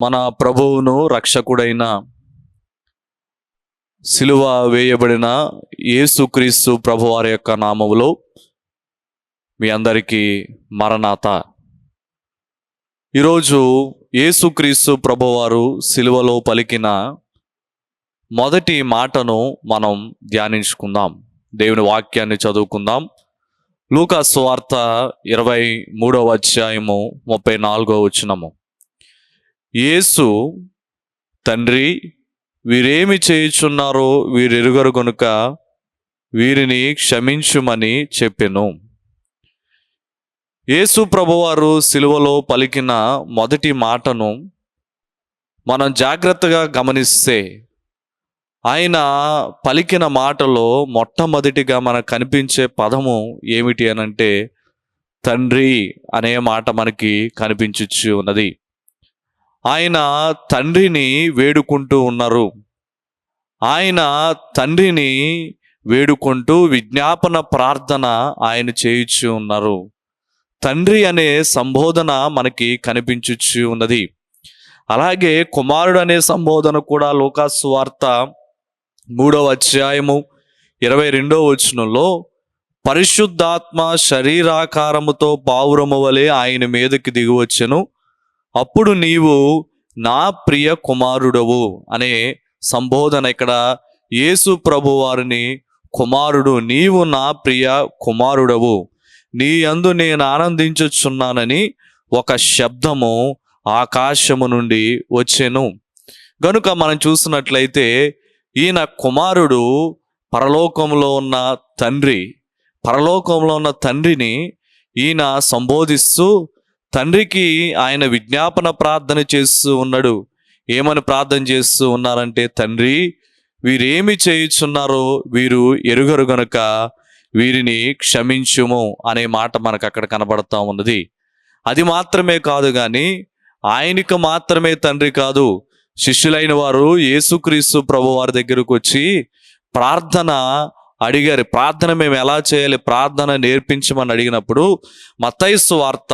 మన ప్రభువును రక్షకుడైన సిలువ వేయబడిన యేసుక్రీస్తు ప్రభువారి యొక్క నామములో మీ అందరికీ మరణాత. ఈరోజు యేసుక్రీస్తు ప్రభువారు సిలువలో పలికిన మొదటి మాటను మనం ధ్యానించుకుందాం. దేవుని వాక్యాన్ని చదువుకుందాం. లూకా స్వార్త ఇరవై మూడవ అధ్యాయము ముప్పై నాలుగో వచనము. యేసు తండ్రి వీరేమి చేయుచున్నారో వీరెరుగరు గనుక వీరిని క్షమించుమని చెప్పెను. యేసు ప్రభువారు సిలువలో పలికిన మొదటి మాటను మనం జాగ్రత్తగా గమనిస్తే ఆయన పలికిన మాటలో మొట్టమొదటిగా మనకు కనిపించే పదము ఏమిటి అనంటే తండ్రి అనే మాట మనకి కనిపించచ్చు ఉన్నది ఆయన తండ్రిని వేడుకుంటూ ఉన్నారు. ఆయన తండ్రిని వేడుకుంటూ విజ్ఞాపన ప్రార్థన ఆయన చేయించు ఉన్నారు. తండ్రి అనే సంబోధన మనకి కనిపించచ్చు ఉన్నది. అలాగే కుమారుడు అనే సంబోధన కూడా లోకాసు వార్త మూడవ అధ్యాయము ఇరవై రెండవ వచనంలో పరిశుద్ధాత్మ శరీరాకారముతో పావురము వలె ఆయన మీదకి దిగివచ్చెను. అప్పుడు నీవు నా ప్రియ కుమారుడవు అనే సంబోధన ఇక్కడ యేసు ప్రభు వారిని కుమారుడు నీవు నా ప్రియ కుమారుడవు. నీ అందు నేను ఆనందించుచున్నానని ఒక శబ్దము ఆకాశము నుండి వచ్చెను. గనుక మనం చూసినట్లయితే ఈయన కుమారుడు పరలోకంలో ఉన్న తండ్రి. పరలోకంలో ఉన్న తండ్రిని ఈయన సంబోధిస్తూ తండ్రికి ఆయన విజ్ఞాపన ప్రార్థన చేస్తూ ఉన్నాడు. ఏమని ప్రార్థన చేస్తూ ఉన్నారంటే తండ్రి వీరేమి చేయుచున్నారో వీరు ఎరుగరు గనుక వీరిని క్షమించుము అనే మాట మనకు అక్కడ కనబడతా ఉన్నది. అది మాత్రమే కాదు కానీ ఆయనకు మాత్రమే తండ్రి కాదు. శిష్యులైన వారు యేసుక్రీస్తు ప్రభు వారి దగ్గరకు వచ్చి ప్రార్థన అడిగారు. ప్రార్థన మేము ఎలా చేయాలి? ప్రార్థన నేర్పించమని అడిగినప్పుడు మతైసు వార్త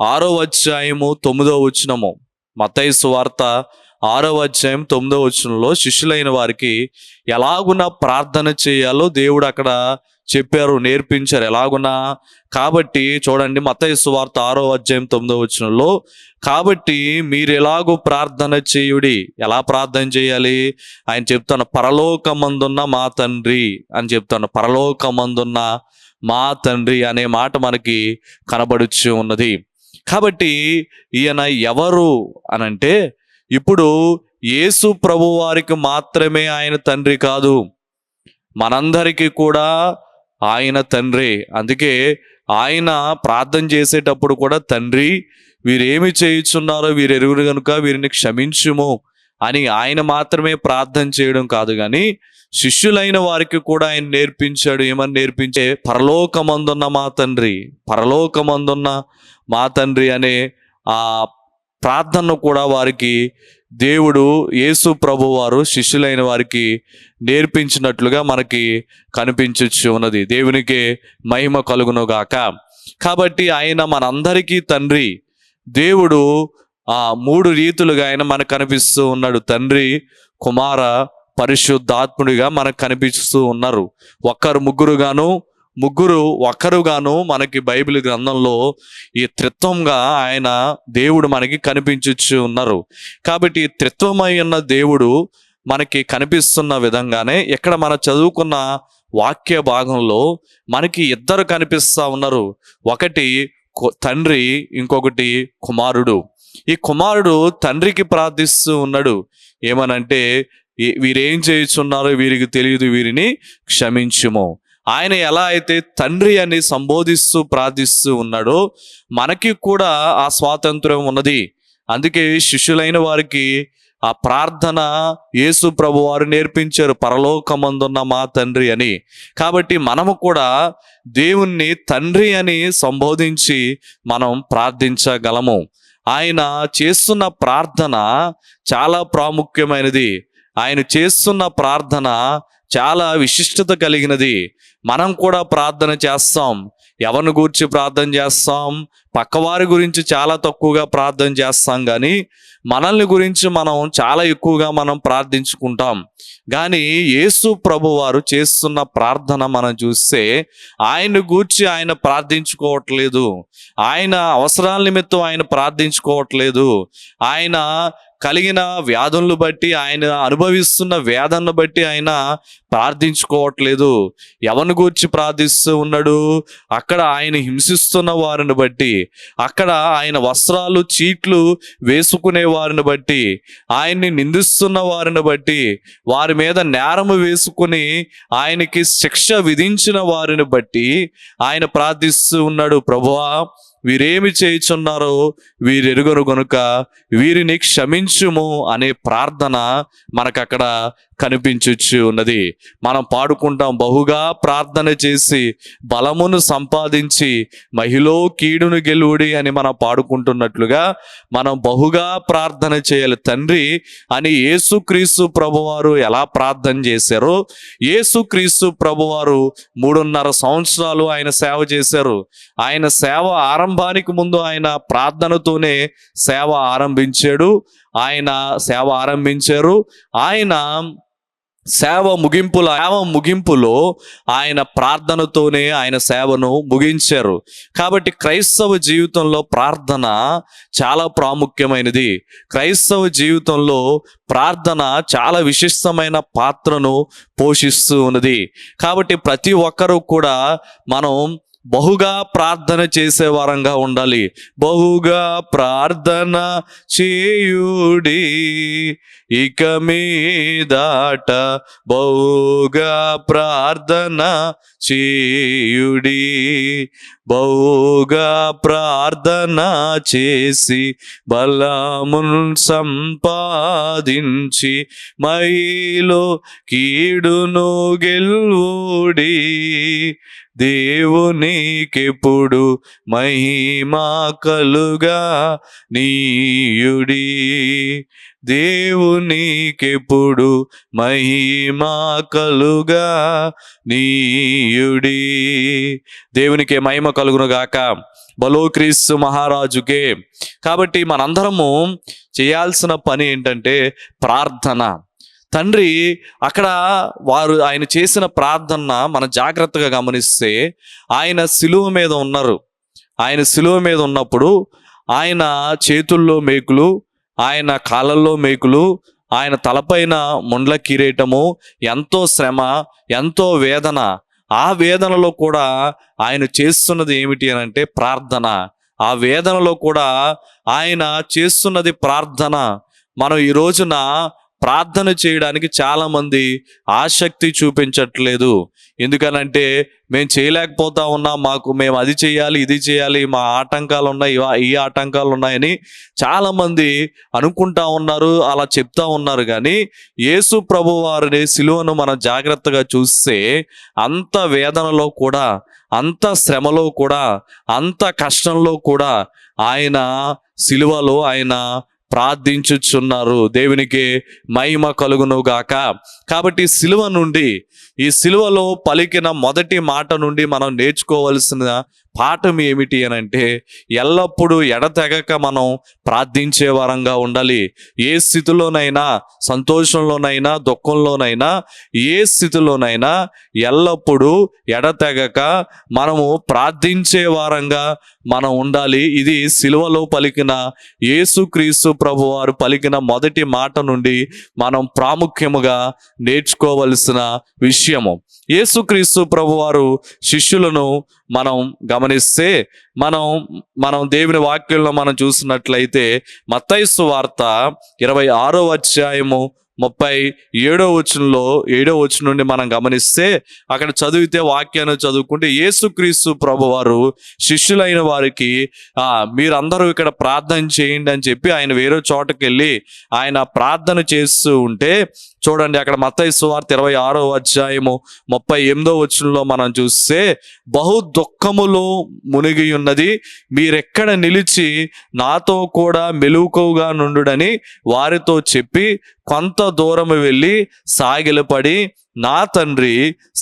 ఆరో అధ్యాయము తొమ్మిదో వచనము. మతైసు సువార్త ఆరో అధ్యాయం తొమ్మిదో వచనంలో శిష్యులైన వారికి ఎలాగున ప్రార్థన చేయాలో దేవుడు అక్కడ చెప్పారు నేర్పించారు. ఎలాగున్నా కాబట్టి చూడండి మతయ్య సువార్త ఆరో అధ్యాయం తొమ్మిదో వచనంలో కాబట్టి మీరు ఎలాగో ప్రార్థన చేయుడి? ఎలా ప్రార్థన చేయాలి? ఆయన చెప్తాను పరలోకమందున్న మా తండ్రి అని చెప్తాను పరలోకమందున్న మా తండ్రి అనే మాట మనకి కనబడుచు ఉన్నది. కాబట్టి ఈయన ఎవరు అనంటే ఇప్పుడు యేసు ప్రభు వారికి మాత్రమే ఆయన తండ్రి కాదు. మనందరికీ కూడా ఆయన తండ్రి. అందుకే ఆయన ప్రార్థన చేసేటప్పుడు కూడా తండ్రి వీరేమి చేయుచున్నారో వీరు ఎరుగురు కనుక వీరిని క్షమించుము అని ఆయన మాత్రమే ప్రార్థన చేయడం కాదు కానీ శిష్యులైన వారికి కూడా ఆయన నేర్పించాడు. ఏమని నేర్పించే? పరలోకమందున్న మా తండ్రి పరలోకమందున్న మా తండ్రి అనే ఆ ప్రార్థనను కూడా వారికి దేవుడు యేసు ప్రభు వారు శిష్యులైన వారికి నేర్పించినట్లుగా మనకి కనిపించచ్చు ఉన్నది. దేవునికి మహిమ కలుగును గాక కాబట్టి ఆయన మనందరికీ తండ్రి. దేవుడు ఆ మూడు రీతులుగా ఆయన మనకు కనిపిస్తూ ఉన్నాడు. తండ్రి కుమార పరిశుద్ధాత్ముడిగా మనకు కనిపిస్తూ ఉన్నారు. ఒక్కరు ముగ్గురుగాను ముగ్గురు ఒక్కరుగాను మనకి బైబిల్ గ్రంథంలో ఈ త్రిత్వంగా ఆయన దేవుడు మనకి కనిపించచ్చు ఉన్నారు. కాబట్టి త్రిత్వమై ఉన్న దేవుడు మనకి కనిపిస్తున్న విధంగానే ఇక్కడ మనం చదువుకున్న వాక్య భాగంలో మనకి ఇద్దరు కనిపిస్తూ ఉన్నారు. ఒకటి తండ్రి ఇంకొకటి కుమారుడు. ఈ కుమారుడు తండ్రికి ప్రార్థిస్తూ ఉన్నాడు. ఏమనంటే వీరేం చేయుచున్నారో వీరికి తెలియదు వీరిని క్షమించుము. ఆయన ఎలా అయితే తండ్రి అని సంబోధిస్తూ ప్రార్థిస్తూ ఉన్నాడో మనకి కూడా ఆ స్వాతంత్రం ఉన్నది. అందుకే శిష్యులైన వారికి ఆ ప్రార్థన యేసు ప్రభు వారు నేర్పించారు పరలోకమందున్న మా తండ్రి అని. కాబట్టి మనము కూడా దేవుణ్ణి తండ్రి అని సంబోధించి మనం ప్రార్థించగలము. ఆయన చేస్తున్న ప్రార్థన చాలా ప్రాముఖ్యమైనది. ఆయన చేస్తున్న ప్రార్థన చాలా విశిష్టత కలిగినది. మనం కూడా ప్రార్థన చేస్తాం. ఎవరిని గురించి ప్రార్థన చేస్తాం? పక్కవారి గురించి చాలా తక్కువగా ప్రార్థన చేస్తాం కానీ మనల్ని గురించి మనం చాలా ఎక్కువగా మనం ప్రార్థించుకుంటాం. కానీ యేసు ప్రభు వారు చేస్తున్న ప్రార్థన మనం చూస్తే ఆయన గూర్చి ఆయన ప్రార్థించుకోవట్లేదు. ఆయన అవసరాల నిమిత్తం ఆయన ప్రార్థించుకోవట్లేదు. ఆయన కలిగిన వ్యాధులను బట్టి ఆయన అనుభవిస్తున్న వేదనను బట్టి ఆయన ప్రార్థించుకోవట్లేదు. ఎవరిని గూర్చి ప్రార్థిస్తూ ఉన్నాడు? అక్కడ ఆయన హింసిస్తున్న వారిని బట్టి అక్కడ ఆయన వస్త్రాలు చీట్లు వేసుకునే వారిని బట్టి ఆయన్ని నిందిస్తున్న వారిని బట్టి వారి మీద నేరము వేసుకుని ఆయనకి శిక్ష విధించిన వారిని బట్టి ఆయన ప్రార్థిస్తూ ఉన్నాడు. ప్రభువా వీరేమి చేయుచున్నారో వీరెరుగరు గనుక వీరిని క్షమించుము అనే ప్రార్థన మనకు అక్కడ కనిపించచ్చు ఉన్నది. మనం పాడుకుంటాం. బహుగా ప్రార్థన చేసి బలమును సంపాదించి మహిళ కీడును గెలువుడి అని మనం పాడుకుంటున్నట్లుగా మనం బహుగా ప్రార్థన చేయాలి. తండ్రి అని యేసుక్రీస్తు ప్రభువారు ఎలా ప్రార్థన చేశారో యేసుక్రీస్తు ప్రభువారు మూడున్నర సంవత్సరాలు ఆయన సేవ చేశారు. ఆయన సేవ ఆరంభానికి ముందు ఆయన ప్రార్థనతోనే సేవ ఆరంభించాడు. ఆయన సేవ ఆరంభించారు. ఆయన సేవ ముగింపుల సేవ ముగింపులో ఆయన ప్రార్థనతోనే ఆయన సేవను ముగించారు. కాబట్టి క్రైస్తవ జీవితంలో ప్రార్థన చాలా ప్రాముఖ్యమైనది. క్రైస్తవ జీవితంలో ప్రార్థన చాలా విశిష్టమైన పాత్రను పోషిస్తూ ఉన్నది. కాబట్టి ప్రతి ఒక్కరూ కూడా మనం బహుగా ప్రార్థన చేసే వారంగా ఉండాలి. బహుగా ప్రార్థన చేయుడి ఇక మీదాట బహుగా ప్రార్థన చేయుడి. బహుగా ప్రార్థన చేసి బలమున్ సంపాదించి మైలో కీడును గెల్వుడి. దేవునికెప్పుడు మహిమా కలుగా నీయుడి. దేవునికెప్పుడు మహిమా కలుగా నీయుడి. దేవునికి మహిమ కలుగునుగాక. బలోక్రీస్తు బలో క్రీస్తు మహారాజుకే. కాబట్టి మనందరము చేయాల్సిన పని ఏంటంటే ప్రార్థన. తండ్రి అక్కడ వారు ఆయన చేసిన ప్రార్థన మన జాగ్రత్తగా గమనిస్తే ఆయన సిలువ మీద ఉన్నారు. ఆయన సిలువ మీద ఉన్నప్పుడు ఆయన చేతుల్లో మేకులు ఆయన కాళ్ళల్లో మేకులు ఆయన తలపైన ముండ్ల కిరీటము ఎంతో శ్రమ ఎంతో వేదన. ఆ వేదనలో కూడా ఆయన చేస్తున్నది ఏమిటి అని అంటే ప్రార్థన. ఆ వేదనలో కూడా ఆయన చేస్తున్నది ప్రార్థన. మనం ఈ రోజున ప్రార్థన చేయడానికి చాలామంది ఆసక్తి చూపించట్లేదు. ఎందుకనంటే మేము చేయలేకపోతా ఉన్నాం మాకు మేము అది చేయాలి ఇది చేయాలి మా ఆటంకాలు ఉన్నాయి ఈ ఆటంకాలు ఉన్నాయని చాలామంది అనుకుంటా ఉన్నారు అలా చెప్తా ఉన్నారు. కానీ యేసు ప్రభు వారిని సిలువను మనం జాగ్రత్తగా చూస్తే అంత వేదనలో కూడా అంత శ్రమలో కూడా అంత కష్టంలో కూడా ఆయన సిలువలో ఆయన ప్రార్థించుచున్నారు. దేవునికి మహిమ కలుగును గాక. కాబట్టి సిలువ నుండి ఈ సిలువలో పలికిన మొదటి మాట నుండి మనం నేర్చుకోవలసిన పాఠం ఏమిటి అని అంటే ఎల్లప్పుడూ ఎడతెగక మనం ప్రార్థించే వారంగా ఉండాలి. ఏ స్థితిలోనైనా సంతోషంలోనైనా దుఃఖంలోనైనా ఏ స్థితిలోనైనా ఎల్లప్పుడూ ఎడతెగక మనము ప్రార్థించే వారంగా మనం ఉండాలి. ఇది సిలువలో పలికిన యేసుక్రీస్తు ప్రభు వారు పలికిన మొదటి మాట నుండి మనం ప్రాముఖ్యముగా నేర్చుకోవలసిన విషయము. యేసుక్రీస్తు ప్రభువారు శిష్యులను మనం గమనిస్తే మనం మనం దేవుని వాక్యంలో మనం చూసినట్లయితే మత్తైసు వార్త ఇరవై ఆరో అధ్యాయము ముప్పై ఏడో వచనంలో ఏడో వచనం నుండి మనం గమనిస్తే అక్కడ చదివితే వాక్యాన్ని చదువుకుంటే యేసుక్రీస్తు ప్రభు వారు శిష్యులైన వారికి మీరందరూ ఇక్కడ ప్రార్థన చేయండి అని చెప్పి ఆయన వేరే చోటకి వెళ్ళి ఆయన ప్రార్థన చేస్తూ ఉంటే చూడండి అక్కడ మత్తయి సువార్త ఇరవై ఆరో అధ్యాయము ముప్పై ఎనిమిదో వచనంలో మనం చూస్తే బహు దుఃఖములో మునిగి ఉన్నది మీరెక్కడ నిలిచి నాతో కూడా మెలుకుగా నుండుడని వారితో చెప్పి కొంత దూరం వెళ్ళి సాగిలపడి నా తండ్రి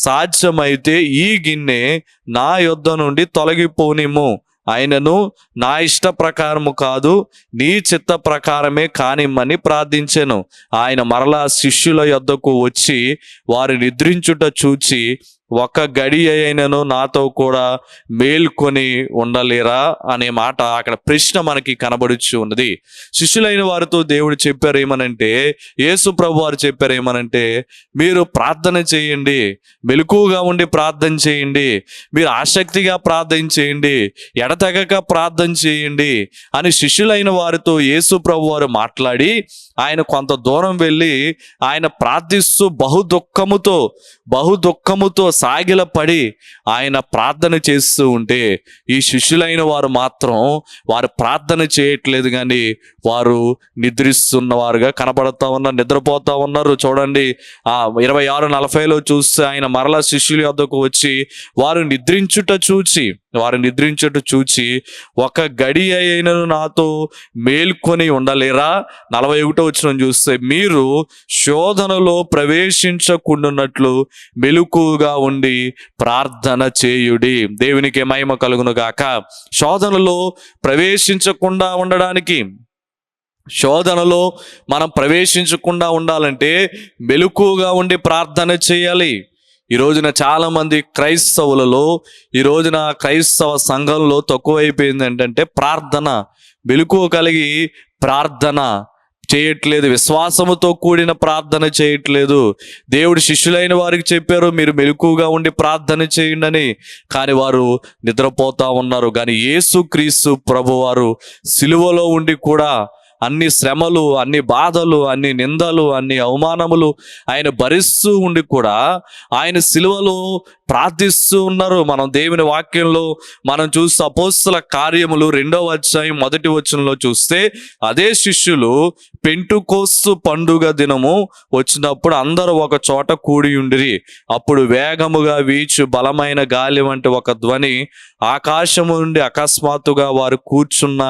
సాధ్యమైతే ఈ గిన్నె నా యొద్ద నుండి తొలగిపోనిము ఆయనను నా ఇష్ట ప్రకారము కాదు నీ చిత్త ప్రకారమే కానిమ్మని ప్రార్థించాను. ఆయన మరలా శిష్యుల యొద్దకు వచ్చి వారు నిద్రించుట చూచి ఒక గడి అయినను నాతో కూడా మేల్కొని ఉండలేరా అనే మాట అక్కడ ప్రశ్న మనకి కనబడుచు ఉన్నది. శిష్యులైన వారితో దేవుడు చెప్పారు ఏమనంటే యేసు ప్రభు వారు చెప్పారు ఏమనంటే మీరు ప్రార్థన చేయండి మెలకుగా ఉండి ప్రార్థన చేయండి మీరు ఆసక్తిగా ప్రార్థన చేయండి ఎడతెగక ప్రార్థన చేయండి అని శిష్యులైన వారితో యేసు ప్రభు వారు మాట్లాడి ఆయన కొంత దూరం వెళ్ళి ఆయన ప్రార్థిస్తూ బహు దుఃఖముతో బహు దుఃఖముతో సాగిలపడి ఆయన ప్రార్థన చేస్తూ ఉంటే ఈ శిష్యులైన వారు మాత్రం వారు ప్రార్థన చేయట్లేదు కానీ వారు నిద్రిస్తున్నవారుగా కనబడతా ఉన్నారు నిద్రపోతా ఉన్నారు. చూడండి ఆ ఇరవై ఆరు నలభైలో చూస్తే ఆయన మరలా శిష్యుల యొద్దకు వచ్చి వారు నిద్రించుట చూచి వారు నిద్రించట్టు చూచి ఒక గడి అయినను నాతో మేల్కొని ఉండలేరా? నలభై ఒకటో వచ్చిన చూస్తే మీరు శోధనలో ప్రవేశించకుండాన్నట్లు మెలుకుగా ఉండి ప్రార్థన చేయుడి. దేవునికి మహిమ కలుగును గాక. శోధనలో ప్రవేశించకుండా ఉండడానికి శోధనలో మనం ప్రవేశించకుండా ఉండాలంటే మెలుకుగా ఉండి ప్రార్థన చేయాలి. ఈ రోజున చాలా మంది క్రైస్తవులలో ఈ రోజున క్రైస్తవ సంఘంలో తక్కువైపోయింది ఏంటంటే ప్రార్థన. మెలకు కలిగి ప్రార్థన చేయట్లేదు విశ్వాసముతో కూడిన ప్రార్థన చేయట్లేదు. దేవుడు శిష్యులైన వారికి చెప్పారు మీరు మెలకుగా ఉండి ప్రార్థన చేయండి అని కానీ వారు నిద్రపోతా ఉన్నారు. కానీ యేసు క్రీస్తు ప్రభువారు సిలువలో ఉండి కూడా అన్ని శ్రమలు అన్ని బాధలు అన్ని నిందలు అన్ని అవమానములు ఆయన భరిస్తూ ఉండి కూడా ఆయన సిలువలో ప్రార్థిస్తూ ఉన్నారు. మనం దేవుని వాక్యంలో మనం చూస్తే అపోస్తుల కార్యములు రెండవ అధ్యాయం మొదటి వచనంలో చూస్తే అదే శిష్యులు పెంటుకోస్తు పండుగ దినము వచ్చినప్పుడు అందరూ ఒక చోట కూడి ఉండిరి. అప్పుడు వేగముగా వీచు బలమైన గాలి వంటి ఒక ధ్వని ఆకాశము నుండి అకస్మాత్తుగా వారు కూర్చున్న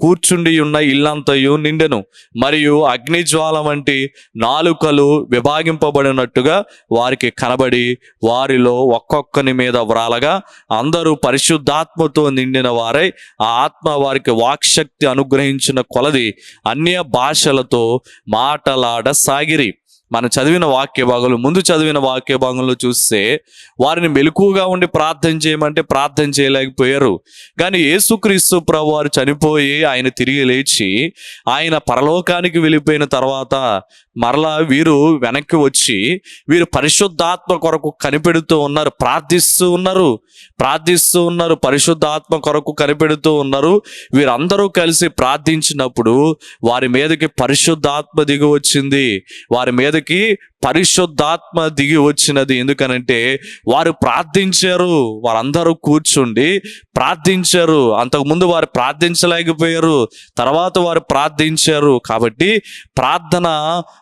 కూర్చుండి ఉన్న ఇల్లంతయు నిండెను. మరియు అగ్నిజ్వాల వంటి నాలుకలు విభాగింపబడినట్టుగా వారికి కనబడి వారిలో ఒక్కొక్కని మీద వ్రాలగా అందరూ పరిశుద్ధాత్మతో నిండిన వారై ఆ ఆత్మ వారికి వాక్శక్తి అనుగ్రహించిన కొలది అన్య భాషలతో మాటలాడసాగిరి. మనం చదివిన వాక్య భాగంలో ముందు చదివిన వాక్య భాగంలో చూస్తే వారిని మెలకుగా ఉండి ప్రార్థన చేయమంటే ప్రార్థన చేయలేకపోయారు. కానీ యేసుక్రీస్తు ప్రభు వారు చనిపోయి ఆయన తిరిగి లేచి ఆయన పరలోకానికి వెళ్ళిపోయిన తర్వాత మరలా వీరు వెనక్కి వచ్చి వీరు పరిశుద్ధాత్మ కొరకు కనిపెడుతూ ఉన్నారు ప్రార్థిస్తూ ఉన్నారు ప్రార్థిస్తూ ఉన్నారు పరిశుద్ధాత్మ కొరకు కనిపెడుతూ ఉన్నారు. వీరందరూ కలిసి ప్రార్థించినప్పుడు వారి మీదకి పరిశుద్ధాత్మ దిగి వచ్చింది. వారి మీద మీదకి పరిశుద్ధాత్మ దిగి వచ్చినది. ఎందుకనంటే వారు ప్రార్థించారు వారందరూ కూర్చుండి ప్రార్థించారు. అంతకుముందు వారు ప్రార్థించలేకపోయారు తర్వాత వారు ప్రార్థించారు. కాబట్టి ప్రార్థన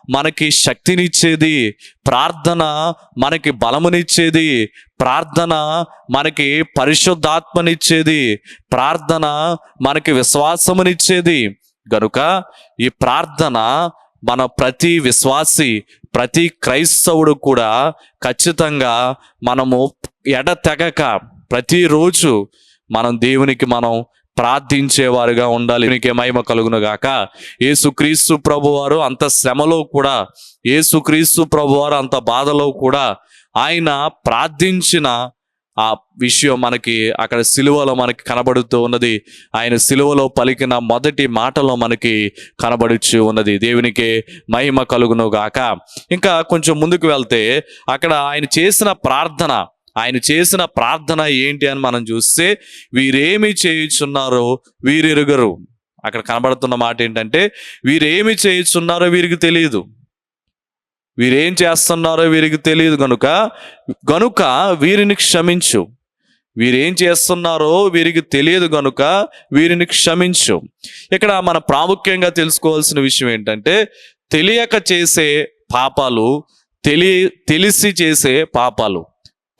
మనకి శక్తినిచ్చేది ప్రార్థన మనకి బలమునిచ్చేది ప్రార్థన మనకి పరిశుద్ధాత్మనిచ్చేది ప్రార్థన మనకి విశ్వాసమునిచ్చేది. గనుక ఈ ప్రార్థన మన ప్రతి విశ్వాసి ప్రతి క్రైస్తవుడు కూడా ఖచ్చితంగా మనము ఎడతెగక ప్రతిరోజు మనం దేవునికి మనం ప్రార్థించేవారుగా ఉండాలి. నీకే మహిమ కలుగును ఏసుక్రీస్తు ప్రభువారు అంత శ్రమలో కూడా ఏసుక్రీస్తు ప్రభువారు అంత బాధలో కూడా ఆయన ప్రార్థించిన ఆ విషయం మనకి అక్కడ సిలువలో మనకి కనబడుతూ ఉన్నది. ఆయన సిలువలో పలికిన మొదటి మాటలో మనకి కనబడుచు ఉన్నది. దేవునికి మహిమ కలుగును గాక. ఇంకా కొంచెం ముందుకు వెళ్తే అక్కడ ఆయన చేసిన ప్రార్థన ఆయన చేసిన ప్రార్థన ఏంటి అని మనం చూస్తే వీరేమి చేయుచున్నారో వీరిరుగరు. అక్కడ కనబడుతున్న మాట ఏంటంటే వీరేమి చేయుచున్నారో వీరికి తెలియదు. వీరేం చేస్తున్నారో వీరికి తెలియదు కనుక గనుక వీరిని క్షమించు. వీరేం చేస్తున్నారో వీరికి తెలియదు గనుక వీరిని క్షమించు. ఇక్కడ మన ప్రాముఖ్యంగా తెలుసుకోవాల్సిన విషయం ఏంటంటే తెలియక చేసే పాపాలు తెలి తెలిసి చేసే పాపాలు.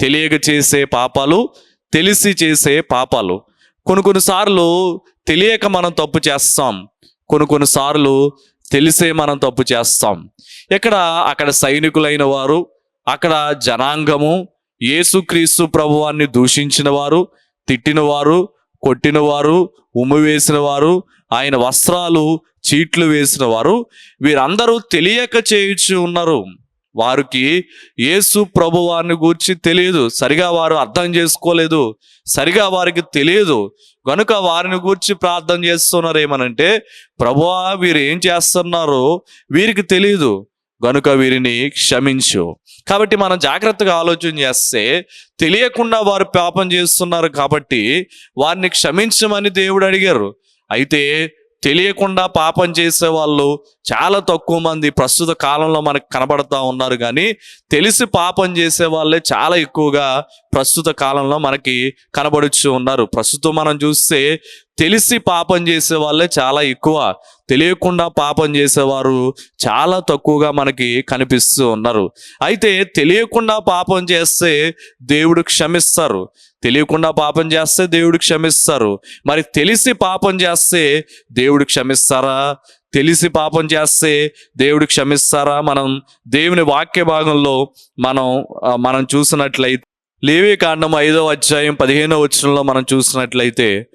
తెలియక చేసే పాపాలు తెలిసి చేసే పాపాలు. కొన్ని కొన్నిసార్లు తెలియక మనం తప్పు చేస్తాం. కొన్ని కొన్నిసార్లు తెలిసే మనం తప్పు చేస్తాం. ఇక్కడ అక్కడ సైనికులైన వారు అక్కడ జనాంగము యేసుక్రీస్తు ప్రభువాన్ని దూషించిన వారు తిట్టిన వారు కొట్టిన వారు ఉమ్ము వేసిన వారు ఆయన వస్త్రాలు చీట్లు వేసిన వారు వీరందరూ తెలియక చేయించి ఉన్నారు. వారికి యేసు ప్రభువాన్ని గూర్చి తెలియదు. సరిగా వారు అర్థం చేసుకోలేదు. సరిగా వారికి తెలియదు. కనుక వారిని గూర్చి ప్రార్థన చేస్తున్నారు ఏమనంటే ప్రభువా వీరు ఏం చేస్తున్నారో వీరికి తెలియదు గనుక వీరిని క్షమించు. కాబట్టి మనం జాగ్రత్తగా ఆలోచన చేస్తే తెలియకుండా వారు పాపం చేస్తున్నారు కాబట్టి వారిని క్షమించమని దేవుడు అడిగారు. అయితే తెలియకుండా పాపం చేసే వాళ్ళు చాలా తక్కువ మంది ప్రస్తుత కాలంలో మనకు కనబడతా ఉన్నారు కానీ తెలిసి పాపం చేసే వాళ్ళే చాలా ఎక్కువగా ప్రస్తుత కాలంలో మనకి కనబడుచు ఉన్నారు. ప్రస్తుతం మనం చూస్తే తెలిసి పాపం చేసే వాళ్ళే చాలా ఎక్కువ. తెలియకుండా పాపం చేసేవారు చాలా తక్కువగా మనకి కనిపిస్తూ ఉన్నారు. అయితే తెలియకుండా పాపం చేస్తే దేవుడు క్షమిస్తారు. తెలియకుండా పాపం చేస్తే దేవుడు క్షమిస్తారు. మరి తెలిసి పాపం చేస్తే దేవుడు క్షమిస్తారా? తెలిసి పాపం చేస్తే దేవుడు క్షమిస్తారా? మనం దేవుని వాక్య భాగంలో మనం మనం చూసినట్లయితే లేవే కాండం ఐదో అధ్యాయం పదిహేనో వచనంలో మనం చూసినట్లయితే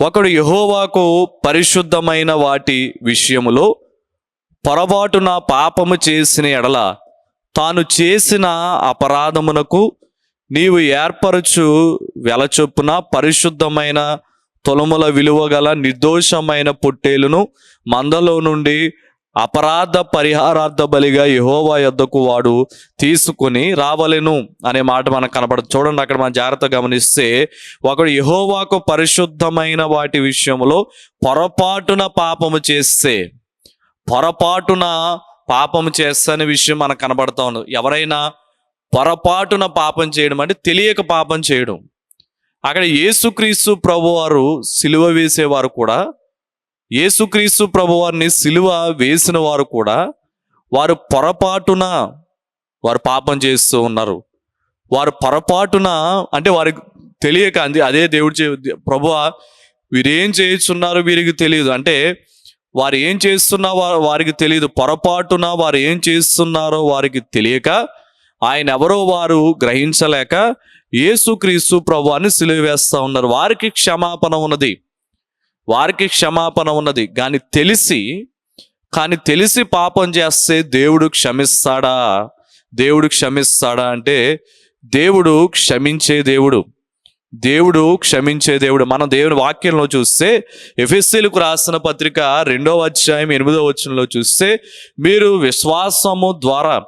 ఒకడు యహోవాకు పరిశుద్ధమైన వాటి విషయములో పొరపాటున పాపము చేసిన ఎడల తాను చేసిన అపరాధమునకు నీవు ఏర్పరచు వెలచొప్పున పరిశుద్ధమైన తొలముల విలువ గల నిర్దోషమైన పొట్టేలును మందలో నుండి అపరాధ పరిహారార్థ బలిగా యహోవా యొద్దకు వాడు తీసుకుని రావలెను అనే మాట మనకు కనపడదు చూడండి అక్కడ మనం జాగ్రత్త గమనిస్తే ఒకడు యహోవాకు పరిశుద్ధమైన వాటి విషయంలో పొరపాటున పాపము చేస్తే పొరపాటున పాపము చేస్తనే విషయం మనకు కనబడతా ఉన్నది. ఎవరైనా పొరపాటున పాపం చేయడం అంటే తెలియక పాపం చేయడం. అక్కడ యేసుక్రీస్తు ప్రభువారు సిలువ వేసేవారు కూడా యేసుక్రీస్తు ప్రభువారిని సిలువ వేసిన వారు కూడా వారు పొరపాటున వారు పాపం చేస్తూ ఉన్నారు. వారు పొరపాటున అంటే వారికి తెలియక అంది అదే దేవుడు చే ప్రభు వీరేం చేస్తున్నారు వీరికి తెలియదు. అంటే వారు ఏం చేస్తున్నా వారికి తెలియదు. పొరపాటున వారు ఏం చేస్తున్నారో వారికి తెలియక ఆయన ఎవరో వారు గ్రహించలేక యేసుక్రీస్తు ప్రభువాన్ని సిలువ వేస్తూ ఉన్నారు. వారికి క్షమాపణ ఉన్నది. వారికి క్షమాపణ ఉన్నది. కానీ తెలిసి కానీ తెలిసి పాపం చేస్తే దేవుడు క్షమిస్తాడా? దేవుడు క్షమిస్తాడా అంటే దేవుడు క్షమించే దేవుడు. దేవుడు క్షమించే దేవుడు. మన దేవుని వాక్యంలో చూస్తే ఎఫ్ఎస్సీలకు రాసిన పత్రిక రెండవ అధ్యాయం ఎనిమిదవ వచనంలో చూస్తే మీరు విశ్వాసము ద్వారా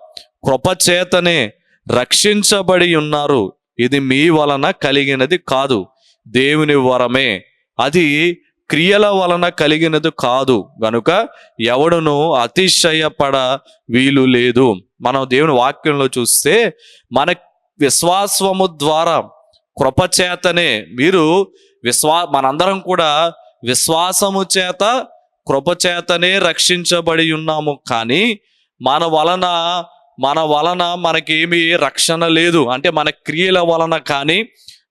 కృపచేతనే రక్షించబడి ఉన్నారు. ఇది మీ వలన కలిగినది కాదు. దేవుని వరమే. అది క్రియల వలన కలిగినది కాదు. గనుక ఎవడును అతిశయపడ వీలు లేదు. మనం దేవుని వాక్యంలో చూస్తే మన విశ్వాసము ద్వారా కృపచేతనే మీరు విశ్వా మనందరం కూడా విశ్వాసము చేత కృపచేతనే రక్షించబడి ఉన్నాము. కానీ మన వలన మన వలన మనకేమి రక్షణ లేదు. అంటే మన క్రియల వలన కానీ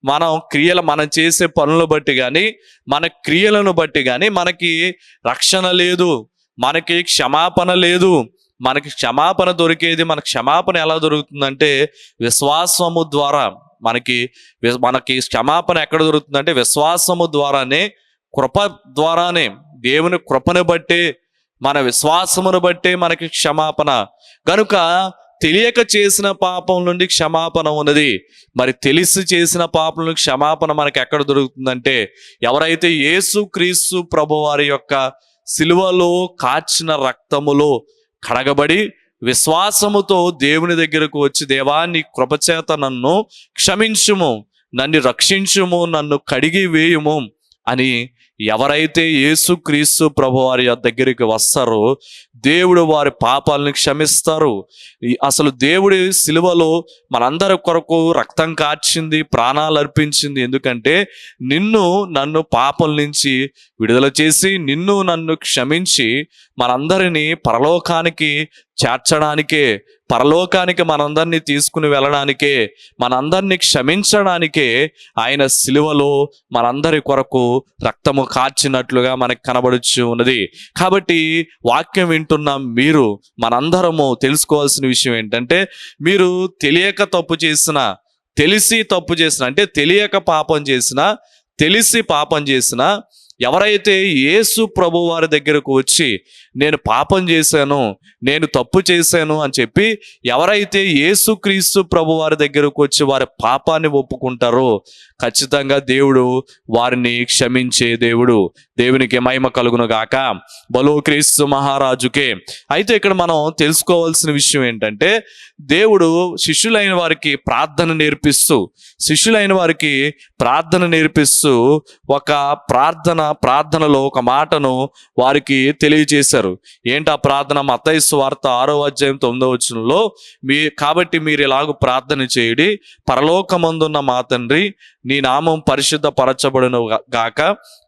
మనం క్రియలు మనం చేసే పనులు బట్టి కానీ మన క్రియలను బట్టి కానీ మనకి రక్షణ లేదు మనకి క్షమాపణ లేదు. మనకి క్షమాపణ దొరికేది మన క్షమాపణ ఎలా దొరుకుతుందంటే విశ్వాసము ద్వారా మనకి మనకి క్షమాపణ ఎక్కడ దొరుకుతుందంటే విశ్వాసము ద్వారానే కృప ద్వారానే దేవుని కృపను బట్టి మన విశ్వాసమును బట్టి మనకి క్షమాపణ. కనుక తెలియక చేసిన పాపం నుండి క్షమాపణ ఉన్నది. మరి తెలిసి చేసిన పాపం నుండి క్షమాపణ మనకి ఎక్కడ దొరుకుతుందంటే ఎవరైతే యేసు క్రీస్తు ప్రభు వారి యొక్క సిలువలో కాచిన రక్తములో కడగబడి విశ్వాసముతో దేవుని దగ్గరకు వచ్చి దేవా నీ కృపచేత నన్ను క్షమించుము నన్ను రక్షించుము నన్ను కడిగి వేయుము అని ఎవరైతే యేసు క్రీస్తు ప్రభు వారి దగ్గరికి వస్తారో దేవుడు వారి పాపాలను క్షమిస్తారు. అసలు దేవుడి సిలువలో మనందరి కొరకు రక్తం కార్చింది ప్రాణాలు అర్పించింది. ఎందుకంటే నిన్ను నన్ను పాపం నుంచి విడుదల చేసి నిన్ను నన్ను క్షమించి మనందరినీ పరలోకానికి చేర్చడానికే పరలోకానికి మనందరినీ తీసుకుని వెళ్ళడానికే మనందరినీ క్షమించడానికే ఆయన సిలువలో మనందరి కొరకు రక్తము కార్చినట్లుగా మనకు కనబడుచు ఉన్నది. కాబట్టి వాక్యం వింటున్న మీరు మనందరము తెలుసుకోవాల్సిన విషయం ఏంటంటే మీరు తెలియక తప్పు చేసిన తెలిసి తప్పు చేసిన అంటే తెలియక పాపం చేసిన తెలిసి పాపం చేసిన ఎవరైతే యేసు ప్రభు వారి దగ్గరకు వచ్చి నేను పాపం చేశాను నేను తప్పు చేశాను అని చెప్పి ఎవరైతే యేసుక్రీస్తు ప్రభు వారి దగ్గరకు వచ్చి వారి పాపాన్ని ఒప్పుకుంటారో ఖచ్చితంగా దేవుడు వారిని క్షమించే దేవుడు. దేవునికి మహిమ కలుగును గాక. బలో క్రీస్తు మహారాజుకే. అయితే ఇక్కడ మనం తెలుసుకోవాల్సిన విషయం ఏంటంటే దేవుడు శిష్యులైన వారికి ప్రార్థన నేర్పిస్తూ శిష్యులైన వారికి ప్రార్థన నేర్పిస్తూ ఒక ప్రార్థన ప్రార్థనలో ఒక మాటను వారికి తెలియజేశారు. ఏంటి ఆ ప్రార్థన? మత్తయి వార్త ఆరో అధ్యాయం తొమ్మిదో వచనంలో మీ కాబట్టి మీరు ఇలాగ ప్రార్థన చేయడి పరలోకమందున్న మా తండ్రి నీ నామం పరిశుద్ధ పరచబడును గాక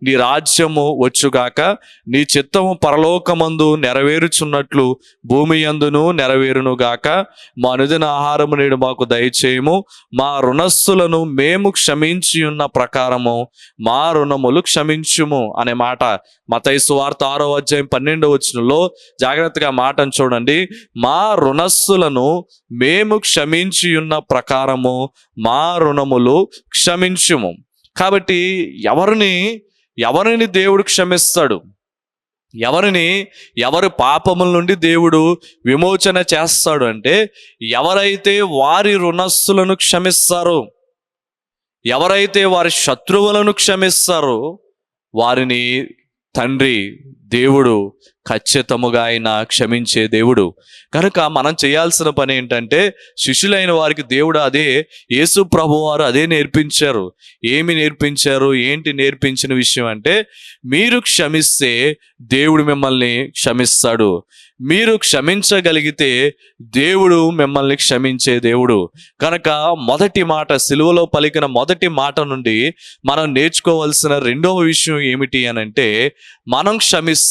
నీ రాజ్యము వచ్చుగాక నీ చిత్తము పరలోకమందు నెరవేరుచున్నట్లు భూమి యందును నెరవేరును గాక మా అనుదిన ఆహారము నేడు మాకు దయచేయము మా రుణస్సులను మేము క్షమించి ఉన్న ప్రకారము మా రుణములు క్షమించుము అనే మాట. మతైసు వార్త ఆరో అధ్యాయం పన్నెండో వచ్చినలో జాగ్రత్తగా మాటను చూడండి. మా రుణస్సులను మేము క్షమించి ఉన్న ప్రకారము మా రుణములు క్షమించుము. కాబట్టి ఎవరిని ఎవరిని దేవుడు క్షమిస్తాడు? ఎవరిని ఎవరి పాపముల నుండి దేవుడు విమోచన చేస్తాడు అంటే ఎవరైతే వారి రుణస్సులను క్షమిస్తారో ఎవరైతే వారి శత్రువులను క్షమిస్తారో వారిని తండ్రి దేవుడు ఖచ్చితముగా ఆయన క్షమించే దేవుడు. కనుక మనం చేయాల్సిన పని ఏంటంటే శిష్యులైన వారికి దేవుడు అదే యేసు ప్రభు వారు అదే నేర్పించారు. ఏమి నేర్పించారు? ఏంటి నేర్పించిన విషయం అంటే మీరు క్షమిస్తే దేవుడు మిమ్మల్ని క్షమిస్తాడు. మీరు క్షమించగలిగితే దేవుడు మిమ్మల్ని క్షమించే దేవుడు. కనుక మొదటి మాట సిలువలో పలికిన మొదటి మాట నుండి మనం నేర్చుకోవాల్సిన రెండవ విషయం ఏమిటి అని అంటే మనం క్షమిస్తే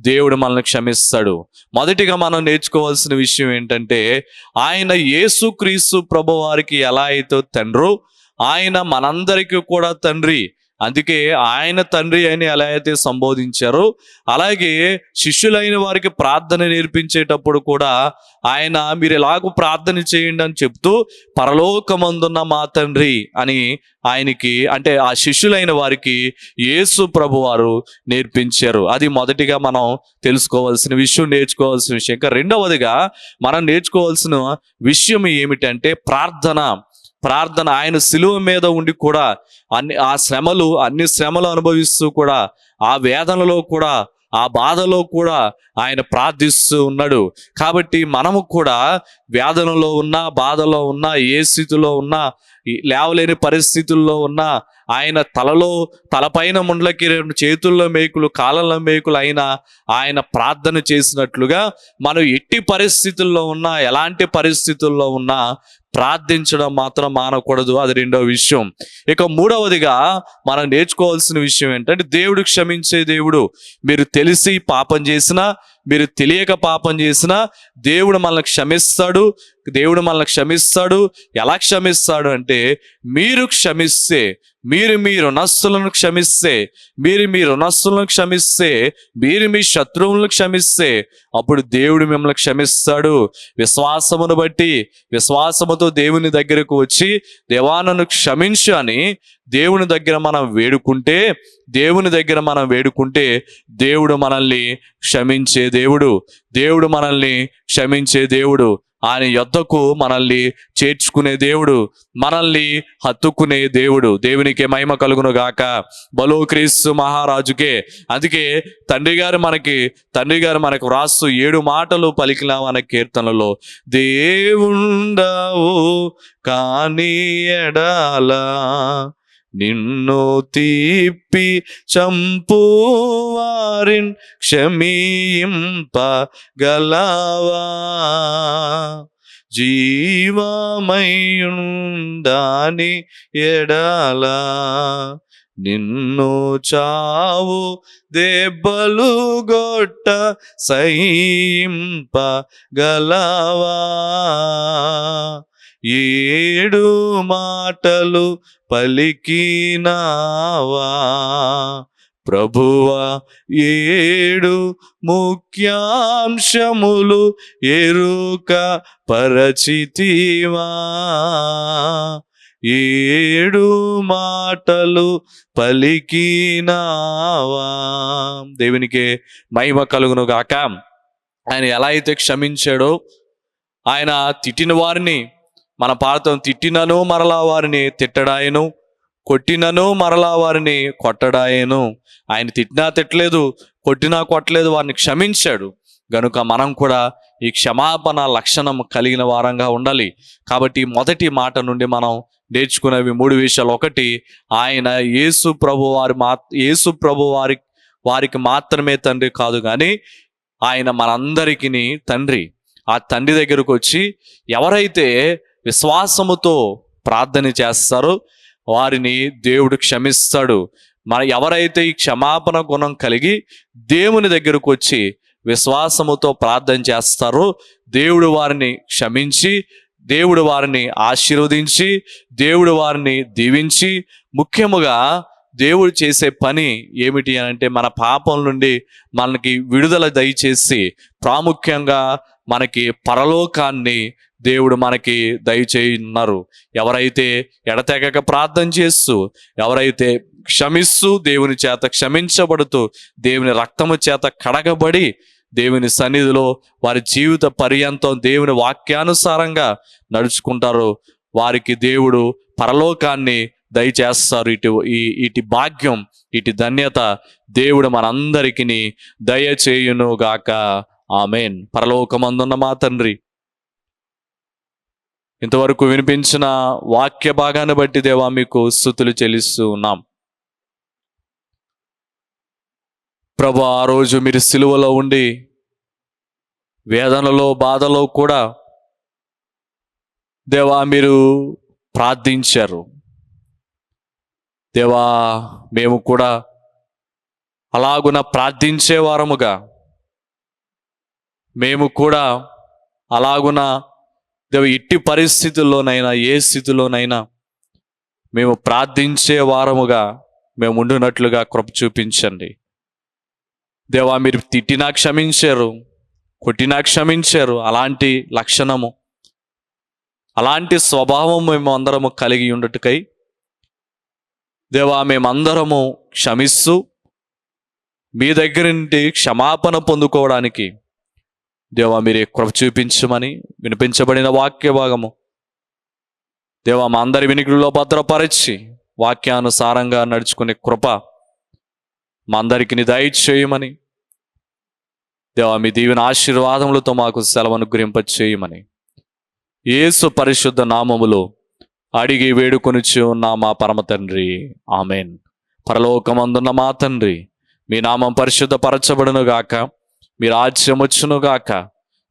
దేవుడు మనల్ని క్షమిస్తాడు. మొదటిగా మనం నేర్చుకోవాల్సిన విషయం ఏంటంటే ఆయన యేసుక్రీస్తు క్రీస్తు ప్రభువారికి ఎలా అయితే తండ్రో ఆయన మనందరికీ కూడా తండ్రి. అందుకే ఆయన తండ్రి అని ఎలా అయితే సంబోధించారో అలాగే శిష్యులైన వారికి ప్రార్థన నేర్పించేటప్పుడు కూడా ఆయన మీరు ఎలాగో ప్రార్థన చేయండి అని చెప్తూ పరలోకమందున్న మా తండ్రి అని ఆయనకి అంటే ఆ శిష్యులైన వారికి యేసు ప్రభు వారు నేర్పించారు. అది మొదటిగా మనం తెలుసుకోవాల్సిన విషయం నేర్చుకోవాల్సిన విషయం. ఇంకా రెండవదిగా మనం నేర్చుకోవాల్సిన విషయం ఏమిటంటే ప్రార్థన. ప్రార్థన ఆయన సిలువ మీద ఉండి కూడా అన్ని ఆ శ్రమలు అన్ని శ్రమలు అనుభవిస్తూ కూడా ఆ వేదనలో కూడా ఆ బాధలో కూడా ఆయన ప్రార్థిస్తూ ఉన్నాడు. కాబట్టి మనము కూడా వేదనలో ఉన్నా బాధలో ఉన్నా ఏ స్థితిలో ఉన్నా లేవలేని పరిస్థితుల్లో ఉన్నా ఆయన తలలో తలపైన ముండ్లకి రెండు చేతుల్లో మేకులు కాళ్ళలో మేకులు అయినా ఆయన ప్రార్థన చేసినట్లుగా మనం ఎట్టి పరిస్థితుల్లో ఉన్నా ఎలాంటి పరిస్థితుల్లో ఉన్నా ప్రార్థించడం మాత్రం మానకూడదు. అది రెండవ విషయం. ఇక మూడవదిగా మనం నేర్చుకోవాల్సిన విషయం ఏంటంటే దేవుడు క్షమించే దేవుడు. మీరు తెలిసి పాపం చేసినా మీరు తెలియక పాపం చేసినా దేవుడు మనల్ని క్షమిస్తాడు. దేవుడు మనల్ని క్షమిస్తాడు. ఎలా క్షమిస్తాడు అంటే మీరు క్షమిస్తే మీరు మీ రుణస్సులను క్షమిస్తే మీరు మీ రుణస్సులను క్షమిస్తే మీరు మీ శత్రువులను క్షమిస్తే అప్పుడు దేవుడు మిమ్మల్ని క్షమిస్తాడు. విశ్వాసమును బట్టి విశ్వాసముతో దేవుని దగ్గరకు వచ్చి దేవానను క్షమించు అని దేవుని దగ్గర మనం వేడుకుంటే దేవుని దగ్గర మనం వేడుకుంటే దేవుడు మనల్ని క్షమించే దేవుడు. దేవుడు మనల్ని క్షమించే దేవుడు. ఆయన యొద్దకు మనల్ని చేర్చుకునే దేవుడు మనల్ని హత్తుకునే దేవుడు. దేవునికి మహిమ కలుగును గాక. బలో క్రీస్తు మహారాజుకే. అందుకే తండ్రి గారు మనకి తండ్రి గారు మనకు వ్రాస్తూ ఏడు మాటలు పలికిన మన కీర్తనలో దేవుండవు కానీ ఎడాలా నిన్ను తీపి చంపువారిన్ క్షమీయింప గలవా జీవమయుండాని ఎడాలా నిన్ను చావు దెబ్బలు గొట్ట సహింప గలవా ఏడు మాటలు పలికినావా? ప్రభువా ఏడు ముఖ్యాంశములు ఎరుక పరచితివా? ఏడు మాటలు పలికినావా? దేవునికి మహిమ కలుగును గాక. ఆయన ఎలా అయితే క్షమించాడో ఆయన తిట్టిన వారిని మన పాడతం తిట్టినను మరలా వారిని తిట్టడాయను కొట్టినను మరలా వారిని కొట్టడాయను. ఆయన తిట్టినా తిట్టలేదు కొట్టినా కొట్టలేదు వారిని క్షమించాడు. గనుక మనం కూడా ఈ క్షమాపణ లక్షణం కలిగిన వారంగా ఉండాలి. కాబట్టి మొదటి మాట నుండి మనం నేర్చుకునేవి మూడు విషయాలు. ఒకటి ఆయన యేసు ప్రభు వారి మా యేసు ప్రభు వారి వారికి మాత్రమే తండ్రి కాదు కానీ ఆయన మనందరికీ తండ్రి. ఆ తండ్రి దగ్గరకు వచ్చి ఎవరైతే విశ్వాసముతో ప్రార్థన చేస్తారో. వారిని దేవుడు క్షమిస్తాడు. మన ఎవరైతే ఈ క్షమాపణ గుణం కలిగి దేవుని దగ్గరకు వచ్చి విశ్వాసముతో ప్రార్థన చేస్తారో దేవుడు వారిని క్షమించి దేవుడు వారిని ఆశీర్వదించి దేవుడు వారిని దీవించి ముఖ్యముగా దేవుడు చేసే పని ఏమిటి అని అంటే మన పాపం నుండి మనకి విడుదల దయచేసి ప్రాముఖ్యంగా మనకి పరలోకాన్ని దేవుడు మనకి దయచేయున్నారు. ఎవరైతే ఎడతెగక ప్రార్థన చేస్తూ ఎవరైతే క్షమిస్తూ దేవుని చేత క్షమించబడుతూ దేవుని రక్తము చేత కడగబడి దేవుని సన్నిధిలో వారి జీవిత పర్యంతం దేవుని వాక్యానుసారంగా నడుచుకుంటారో వారికి దేవుడు పరలోకాన్ని దయచేస్తారు. ఇటు ఈ ఇటు భాగ్యం ఇటు ధన్యత దేవుడు మనందరికీ దయచేయునుగాక. ఆమెన్. పరలోకమందున్న మా తండ్రి ఇంతవరకు వినిపించిన వాక్య భాగాన్ని బట్టి దేవా మీకు స్థుతులు చెల్లిస్తూ ఉన్నాం. ప్రభు ఆ రోజు మీరు సిలువలో ఉండి వేదనలో బాధలో కూడా దేవా మీరు ప్రార్థించారు. దేవా మేము కూడా అలాగున ప్రార్థించే వారముగా మేము కూడా అలాగున దేవ ఇట్టి పరిస్థితుల్లోనైనా ఏ స్థితిలోనైనా మేము ప్రార్థించే వారముగా మేము ఉండునట్లుగా కృప చూపించండి. దేవా మీరు తిట్టినా క్షమించారు కొట్టినా క్షమించారు అలాంటి లక్షణము అలాంటి స్వభావం మేము అందరము కలిగి ఉండటకై దేవా మేమందరము క్షమిస్తూ మీ దగ్గర నుండి క్షమాపణ పొందుకోవడానికి దేవా మీరే కృప చూపించమని వినిపించబడిన వాక్య భాగము. దేవా మా అందరి వినికిడిలో భద్రపరచి వాక్యానుసారంగా నడుచుకునే కృప మా అందరికి దయచేయమని దేవా మీ దీవెన ఆశీర్వాదములతో మాకు సెలవును గురింప చేయమని ఏసు పరిశుద్ధ నామములో అడిగి వేడుకొనిచ్చి ఉన్న మా పరమ తండ్రి. ఆమెన్. పరలోకమందున్న మా తండ్రి మీ నామం పరిశుద్ధపరచబడును గాక మీ రాజ్యం వచ్చును గాక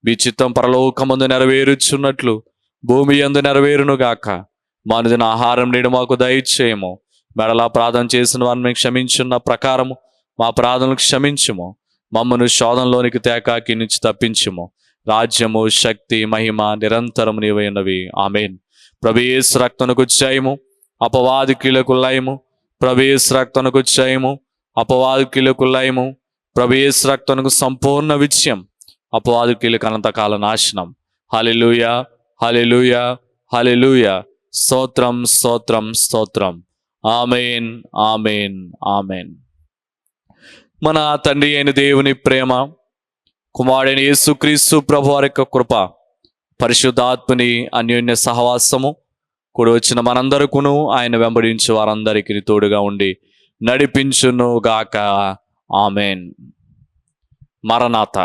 మీ చిత్తం పరలోకమందు నెరవేరుచున్నట్లు భూమి యందు నెరవేరును గాక మానుదిన ఆహారం నేడు మాకు దయచేయము. మెడలా ప్రార్థన చేసిన వారిని క్షమించున్న ప్రకారము మా ప్రార్థనలు క్షమించుము. మమ్మను శోధంలోనికి తేకాకి నుంచి తప్పించుము. రాజ్యము శక్తి మహిమ నిరంతరం నీవైనవి ఆమెన్. ప్రవేశ రక్తనకు జయము అపవాది కీలకు లయము ప్రవేశ రక్తనకు జయము అపవాది కీలకు లయము ప్రభు యేసు రక్తానికి సంపూర్ణ విజయం. అపవాది కీలకు అనంతకాల నాశనం. హలెలూయ హలిలూయ హలిలూయ స్తోత్రం స్తోత్రం స్తోత్రం. Amen amen amen. మన తండ్రి అయిన దేవుని ప్రేమ కుమారుడైన యేసుక్రీస్తు ప్రభు వారి యొక్క కృప పరిశుద్ధాత్మని అన్యోన్య సహవాసము కూడి వచ్చిన మనందరకును ఆయన వెంబడించి వారందరికీ తోడుగా ఉండి నడిపించును గాక ఆమెన్. మరణాత.